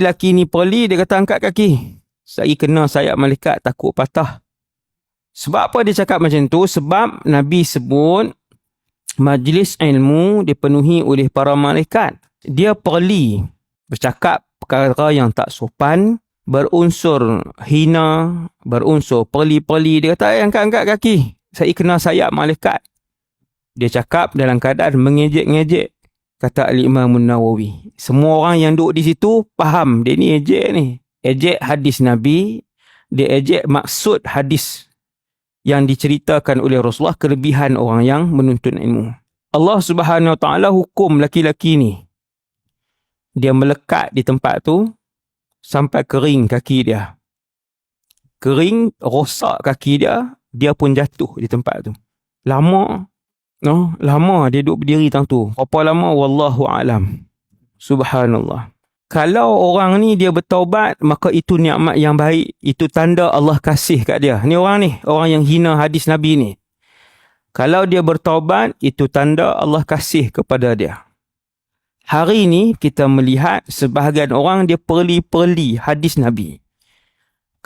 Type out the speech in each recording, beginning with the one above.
lelaki ni poli, dia kata angkat kaki. Saya kena sayap malaikat takut patah. Sebab apa dia cakap macam tu? Sebab Nabi sebut majlis ilmu dipenuhi oleh para malaikat. Dia poli bercakap perkara yang tak sopan, berunsur hina, berunsur peli-peli. Dia kata, eh, angkat-angkat kaki. Saya kena sayap malaikat. Dia cakap dalam keadaan mengejek-ngejek. Kata Al-Imam Nawawi. Semua orang yang duduk di situ faham dia ni ejek ni. Ejek hadis Nabi. Dia ejek maksud hadis yang diceritakan oleh Rasulullah kelebihan orang yang menuntut ilmu. Allah Subhanahu Wa Taala hukum laki-laki ni. Dia melekat di tempat tu sampai kering kaki dia. Kering, rosak kaki dia, dia pun jatuh di tempat tu. Lama, no, lama dia duduk berdiri tang tu. Berapa lama wallahu alam. Subhanallah. Kalau orang ni dia bertaubat, maka itu nikmat yang baik. Itu tanda Allah kasih kat dia. Ni orang ni, orang yang hina hadis Nabi ni. Kalau dia bertaubat, itu tanda Allah kasih kepada dia. Hari ini kita melihat sebahagian orang dia perli-perli hadis Nabi.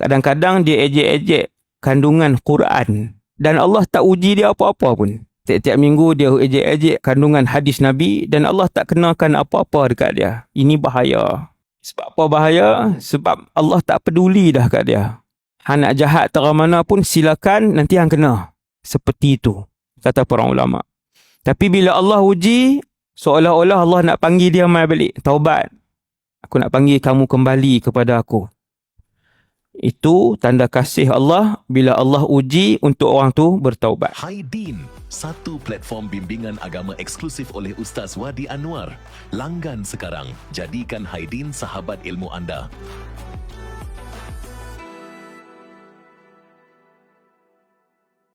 Kadang-kadang dia ejek-ejek kandungan Quran. Dan Allah tak uji dia apa-apa pun. Tiap-tiap minggu dia ejek-ejek kandungan hadis Nabi dan Allah tak kenakan apa-apa dekat dia. Ini bahaya. Sebab apa bahaya? Sebab Allah tak peduli dah kat dia. Han nak jahat terang mana pun silakan nanti hang kena. Seperti itu. Kata para ulama. Tapi bila Allah uji, seolah-olah Allah nak panggil dia mai balik. Taubat. Aku nak panggil kamu kembali kepada aku. Itu tanda kasih Allah bila Allah uji untuk orang tu bertaubat. Haidin, satu platform bimbingan agama eksklusif oleh Ustaz Wadi Anwar. Langgan sekarang, jadikan Haidin sahabat ilmu anda.